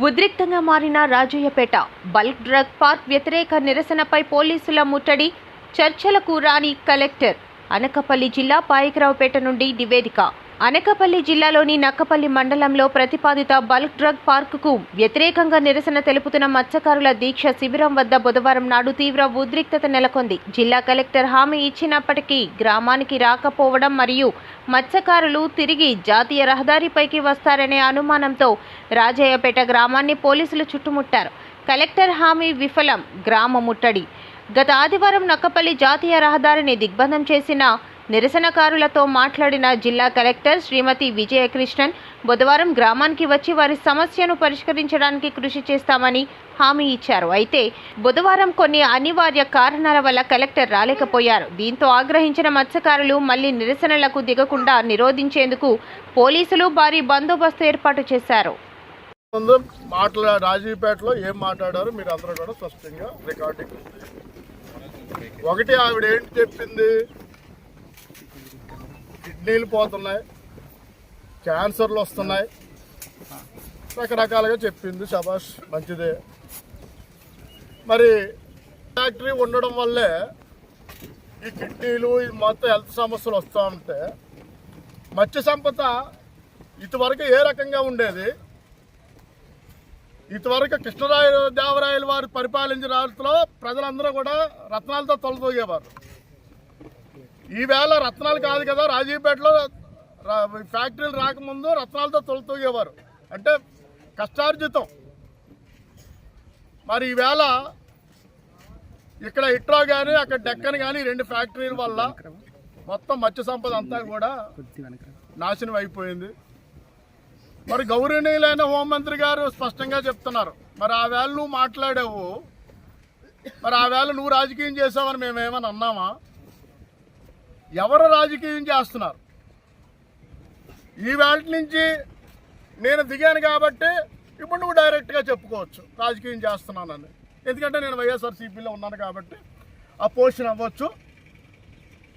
ఉద్రిక్తంగా మారిన Rajayyapeta bulk drug park వ్యతిరేక నిరసనపై పోలీసుల ముట్టడి చర్చలకు రాని కలెక్టర్ అనకపల్లి జిల్లా పాయకరావుపేట నుండి నివేదిక. అనకపల్లి జిల్లాలోని నక్కపల్లి మండలంలో ప్రతిపాదిత బల్క్ డ్రగ్ పార్కుకు వ్యతిరేకంగా నిరసన తెలుపుతున్న మత్స్యకారుల దీక్ష శిబిరం వద్ద బుధవారం నాడు తీవ్ర ఉద్రిక్తత నెలకొంది. జిల్లా కలెక్టర్ హామీ ఇచ్చినప్పటికీ గ్రామానికి రాకపోవడం మరియు మత్స్యకారులు తిరిగి జాతీయ రహదారిపైకి వస్తారనే అనుమానంతో రాజయ్యపేట గ్రామాన్ని పోలీసులు చుట్టుముట్టారు. కలెక్టర్ హామీ విఫలం గ్రామ ముట్టడి. గత ఆదివారం నక్కపల్లి జాతీయ రహదారిని దిగ్బంధం చేసిన నిరసనకారులతో మాట్లాడిన జిల్లా కలెక్టర్ శ్రీమతి విజయకృష్ణన్ బుధవారం గ్రామానికి వచ్చి వారి సమస్యను పరిష్కరించడానికి కృషి చేస్తామని హామీ ఇచ్చారు. అయితే బుధవారం కొన్ని అనివార్య కారణాల వల్ల కలెక్టర్ రాలేకపోయారు. దీంతో ఆగ్రహించిన మత్స్యకారులు మళ్ళీ నిరసనలకు దిగకుండా నిరోధించేందుకు పోలీసులు భారీ బందోబస్తు ఏర్పాటు చేశారు. ముందు మాట్లా రాజీపేటలో ఏం మాట్లాడారు మీరు అందరూ కూడా స్పష్టంగా రికార్డింగ్ ఒకటి ఆవిడ ఏంటి చెప్పింది? కిడ్నీలు పోతున్నాయి. క్యాన్సర్లు వస్తున్నాయి. రకరకాలుగా చెప్పింది శబాష్ మంచిదే. మరి ఫ్యాక్టరీ ఉండడం వల్లే ఈ కిడ్నీలు ఈ మొత్తం హెల్త్ సమస్యలు వస్తూ ఉంటే మత్స్య సంపద ఇటువరకు ఏ రకంగా ఉండేది? ఇటువరకు కృష్ణరాయ దేవరాయల వారు పరిపాలించిన రాష్ట్రంలో ప్రజలందరూ కూడా రత్నాలతో తొలతూగేవారు ఈవేళ రత్నాలు కాదు కదా రాజీపేటలో ఫ్యాక్టరీలు రాకముందు రత్నాలతో తొలతూగేవారు అంటే కష్టార్జితం. మరి ఈవేళ ఇక్కడ ఇట్రో కానీ అక్కడ డెక్కన్ కానీ రెండు ఫ్యాక్టరీల వల్ల మొత్తం మత్స్య సంపద అంతా కూడా నాశనం అయిపోయింది. మరి గౌరవనీయులైన హోంమంత్రి గారు స్పష్టంగా చెప్తున్నారు. మరి ఆ వేళ నువ్వు మాట్లాడావు. మరి ఆ వేళ నువ్వు రాజకీయం చేసావని మేమేమని అన్నామా? ఎవరు రాజకీయం చేస్తున్నారు? ఈ వేళ నుంచి నేను దిగాను కాబట్టి ఇప్పుడు నువ్వు డైరెక్ట్గా చెప్పుకోవచ్చు. రాజకీయం చేస్తున్నానని. ఎందుకంటే నేను వైఎస్ఆర్సీపీలో ఉన్నాను కాబట్టి ఆ పోషన్ అవ్వచ్చు.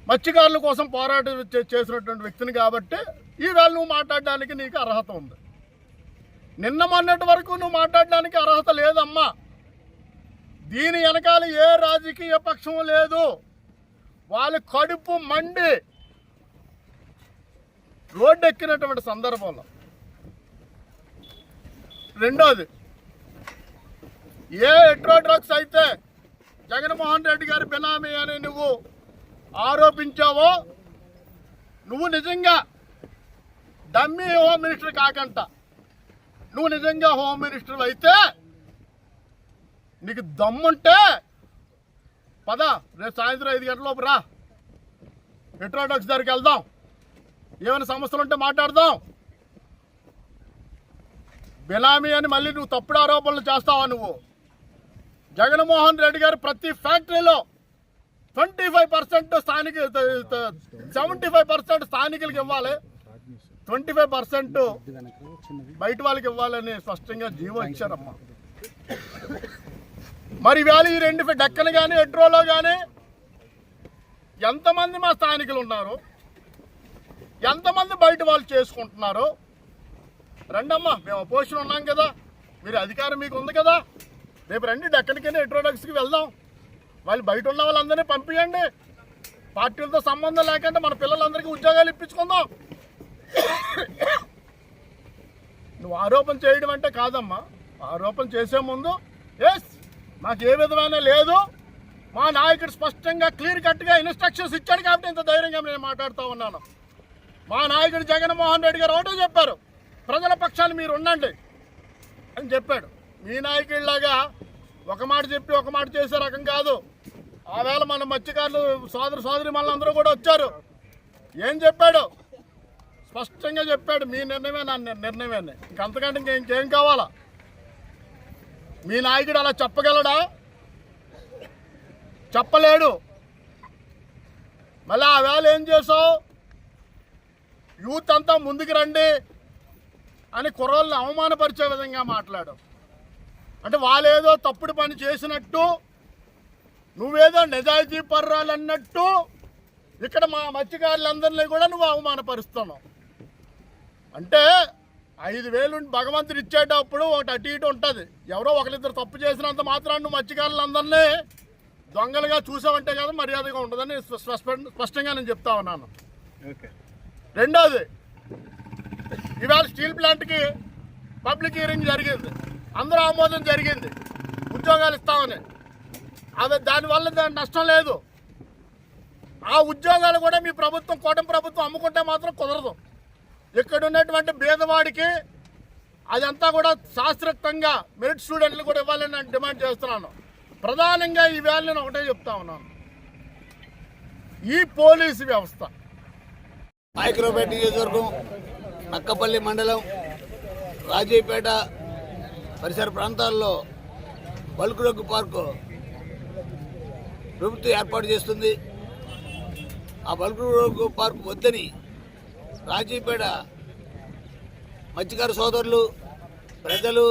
మత్స్యకారుల కోసం పోరాటం చేసినటువంటి వ్యక్తిని కాబట్టి ఈవేళ నువ్వు మాట్లాడడానికి నీకు అర్హత ఉంది. నిన్న మొన్నటి వరకు నువ్వు మాట్లాడడానికి అర్హత లేదమ్మా. దీని వెనకాల ఏ రాజకీయ పక్షం లేదు. వాళ్ళ కడుపు మండి రోడ్డు ఎక్కినటువంటి సందర్భంలో. రెండోది ఏ ఎట్రో డ్రగ్స్ అయితే జగన్మోహన్ రెడ్డి గారి బినామీ అని నువ్వు ఆరోపించావో నువ్వు నిజంగా డమ్మీ హోమ్ మినిస్టర్ కాకంట. నువ్వు నిజంగా హోమ్ మినిస్టర్ అయితే నీకు దమ్ముంటే పద రేపు సాయంత్రం ఐదు గంటలలోపు రా. పెట్రోడక్స్ దగ్గరికి వెళ్దాం. ఏమైనా సమస్యలు ఉంటే మాట్లాడదాం. బిలామీ అని మళ్ళీ నువ్వు తప్పుడు ఆరోపణలు చేస్తావా నువ్వు? జగన్మోహన్ రెడ్డి గారు ప్రతి ఫ్యాక్టరీలో ట్వంటీ ఫైవ్ పర్సెంట్ స్థానిక సెవెంటీ ఫైవ్ పర్సెంట్ స్థానికులకు ఇవ్వాలి. ట్వంటీ ఫైవ్ పర్సెంట్ బయట వాళ్ళకి ఇవ్వాలని స్పష్టంగా జీవో ఇచ్చారమ్మా. మరి ఇవాళ ఈ రెండు డక్కన కానీ ఎట్రోలో కానీ ఎంతమంది మా స్థానికులు ఉన్నారు? ఎంతమంది బయట వాళ్ళు చేసుకుంటున్నారు? రండమ్మా మేము అపోజిషన్ ఉన్నాం కదా. మీరు అధికారం మీకు ఉంది కదా. రేపు రండి డక్కనికైనా ఎట్రోడక్స్కి వెళ్దాం. వాళ్ళు బయట ఉన్న వాళ్ళందరినీ పంపించండి పార్టీలతో సంబంధం లేకుండా మన పిల్లలందరికీ ఉద్యోగాలు ఇప్పించుకుందాం. నువ్వు ఆరోపణ చేయడం అంటే కాదమ్మా. ఆరోపణ చేసే ముందు ఎస్ మాకు ఏ విధమైన లేదు. మా నాయకుడు స్పష్టంగా క్లియర్ కట్గా ఇన్స్ట్రక్షన్స్ ఇచ్చాడు కాబట్టి ఇంత ధైర్యంగా నేను మాట్లాడుతూ ఉన్నాను. మా నాయకుడు జగన్మోహన్ రెడ్డి గారు ఒకటే చెప్పారు ప్రజల పక్షాన్ని మీరు ఉండండి. అని చెప్పాడు. మీ నాయకుడిలాగా ఒక మాట చెప్పి ఒక మాట చేసే రకం కాదు. ఆవేళ మన మత్స్యకారులు సోదరు సోదరి అందరూ కూడా వచ్చారు. ఏం చెప్పాడు? స్పష్టంగా చెప్పాడు. మీ నిర్ణయమే నా నిర్- నిర్ణయమే. ఇంకంతకంటే ఇంక ఇంకేం కావాలా? మీ నాయకుడు అలా చెప్పగలడా? చెప్పలేడు. మళ్ళీ ఆ వేళ ఏం చేసావు యూత్ అంతా ముందుకు రండి అని కుర్రోళ్ళని అవమానపరిచే విధంగా మాట్లాడు అంటే వాళ్ళేదో తప్పుడు పని చేసినట్టు నువ్వేదో నిజాయితీ పర్రాలన్నట్టు ఇక్కడ మా మత్స్యకారులందరినీ కూడా నువ్వు అవమానపరుస్తున్నావు. అంటే ఐదు వేలు భగవంతుడు ఇచ్చేటప్పుడు ఒకటి అటు ఇటు ఉంటుంది. ఎవరో ఒకరిద్దరు తప్పు చేసినంత మాత్రాన్ని నువ్వు మత్స్యకారులందరినీ దొంగలుగా చూసావంటే కదా మర్యాదగా ఉండదని స్ప- స్ప- స్పష్టంగా నేను చెప్తా ఉన్నాను. రెండోది ఇవాళ స్టీల్ ప్లాంట్కి పబ్లిక్ హియరింగ్ జరిగింది. అందరూ ఆమోదం జరిగింది. ఉద్యోగాలు ఇస్తామని. అది దానివల్ల దాని నష్టం లేదు. ఆ ఉద్యోగాలు కూడా మీ ప్రభుత్వం కూటమి ప్రభుత్వం అమ్ముకుంటే మాత్రం కుదరదు. ఇక్కడ ఉన్నటువంటి భేదవాడికి అదంతా కూడా శాస్త్రక్తంగా మెరిట్ స్టూడెంట్లు కూడా ఇవ్వాలని నేను డిమాండ్ చేస్తున్నాను. ప్రధానంగా ఈ వేళ నేను ఒకటే చెప్తా ఉన్నాను. ఈ పోలీసు వ్యవస్థ. మైక్రోపేట నియోజకవర్గం నక్కపల్లి మండలం రాజీపేట పరిసర ప్రాంతాల్లో బల్క్ పార్కు ప్రభుత్వం ఏర్పాటు చేస్తుంది. ఆ బల్కు పార్క్ వద్దని రాజీపేట మత్స్యకార సోదరులు ప్రజలు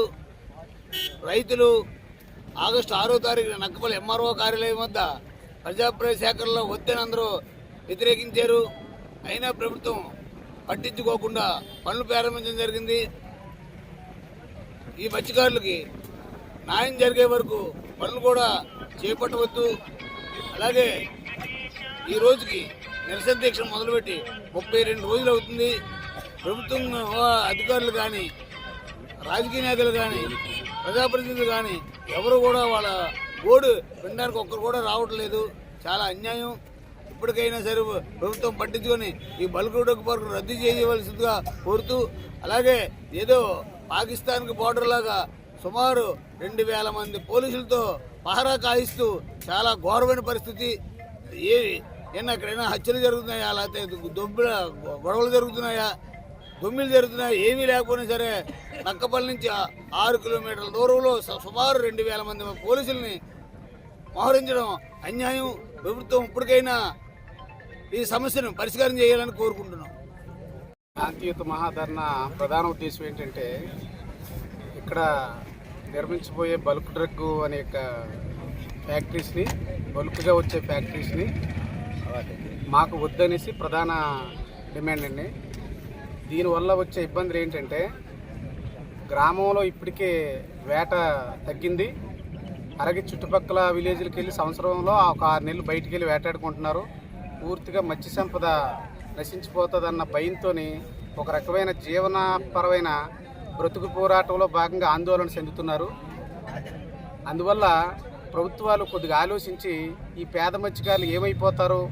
రైతులు ఆగస్టు ఆరో తారీఖున నక్కపల్లి ఎంఆర్ఓ కార్యాలయం వద్ద ప్రజాప్రయ సేకరణలో వద్దని అందరూ వ్యతిరేకించారు. అయినా ప్రభుత్వం పట్టించుకోకుండా పనులు ప్రారంభించడం జరిగింది. ఈ మత్స్యకారులకి న్యాయం జరిగే వరకు పనులు కూడా చేపట్టవద్దు. అలాగే ఈ రోజుకి నిరసన దీక్ష మొదలుపెట్టి ముప్పై రెండు రోజులు అవుతుంది. ప్రభుత్వం అధికారులు కానీ రాజకీయ నేతలు కానీ ప్రజాప్రతినిధులు కానీ ఎవరు కూడా వాళ్ళ ఓడు వినడానికి ఒక్కరు కూడా రావట్లేదు చాలా అన్యాయం. ఇప్పటికైనా సరే ప్రభుత్వం పట్టించుకొని ఈ బల్కుడకు పార్కు రద్దు చేయవలసిందిగా కోరుతూ అలాగే ఏదో పాకిస్తాన్కి బోర్డర్ లాగా సుమారు రెండు వేల మంది పోలీసులతో పహరా కాయిస్తూ చాలా ఘోరమైన పరిస్థితి. ఏ ఏమన్నా ఎక్కడైనా హత్యలు జరుగుతున్నాయా? లేకపోతే దొబ్బుల గొడవలు జరుగుతున్నాయా? దొమ్మిలు జరుగుతున్నాయి? ఏమీ లేకపోయినా సరే నక్కపల్లి నుంచి ఆరు కిలోమీటర్ల దూరంలో సుమారు రెండు వేల మంది పోలీసుల్ని మోహరించడం అన్యాయం. ప్రభుత్వం ఇప్పటికైనా ఈ సమస్యను పరిష్కారం చేయాలని కోరుకుంటున్నాం. శాంతియుత మహాధరణ ప్రధాన ఉద్దేశం ఏంటంటే ఇక్కడ నిర్మించబోయే బల్క్ డ్రగ్ అనే యొక్క ఫ్యాక్టరీస్ని బల్క్గా వచ్చే ఫ్యాక్టరీస్ని మాకు వద్దనేసి ప్రధాన డిమాండ్ అండి. దీనివల్ల వచ్చే ఇబ్బందులు ఏంటంటే గ్రామంలో ఇప్పటికే వేట తగ్గింది. అలాగే చుట్టుపక్కల విలేజ్లకు వెళ్ళి సంవత్సరంలో ఒక ఆరు నెలలు బయటికి వెళ్ళి వేటాడుకుంటున్నారు. పూర్తిగా మత్స్య సంపద నశించిపోతుందన్న భయంతో ఒక రకమైన జీవనపరమైన బ్రతుకు పోరాటంలో భాగంగా ఆందోళన చెందుతున్నారు. అందువల్ల ప్రభుత్వాలు కొద్దిగా ఆలోచించి ఈ పేద మత్స్యకారులు ఏమైపోతారు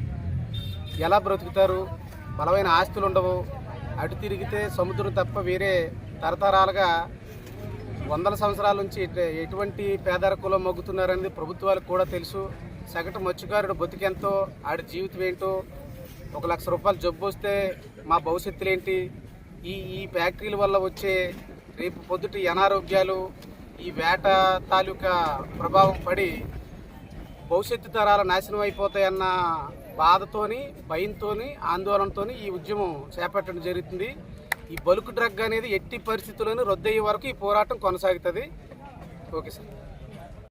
ఎలా బ్రతుకుతారు బలమైన ఆస్తులు ఉండవు అటు తిరిగితే సముద్రం తప్ప వేరే తరతరాలుగా వందల సంవత్సరాల నుంచి ఎటువంటి పేదరికంలో మొగ్గుతున్నారనేది ప్రభుత్వాలకు కూడా తెలుసు. సగటు మత్స్యకారుడు బతికెంతో ఆడి జీవితం ఏంటో ఒక లక్ష రూపాయలు జబ్బు వస్తే మా భవిష్యత్తులు ఏంటి? ఈ ఈ ఫ్యాక్టరీల వల్ల వచ్చే రేపు పొద్దుటి అనారోగ్యాలు ఈ వేట తాలూకా ప్రభావం పడి భవిష్యత్తు తరాల నాశనం అయిపోతాయన్న బాధతోని భయంతోని ఆందోళనతోని ఈ ఉద్యమం చేపట్టడం జరుగుతుంది. ఈ బలుకు డ్రగ్ అనేది ఎట్టి పరిస్థితుల్లోనూ రద్దయ్యే వరకు ఈ పోరాటం కొనసాగుతుంది. Okay sir.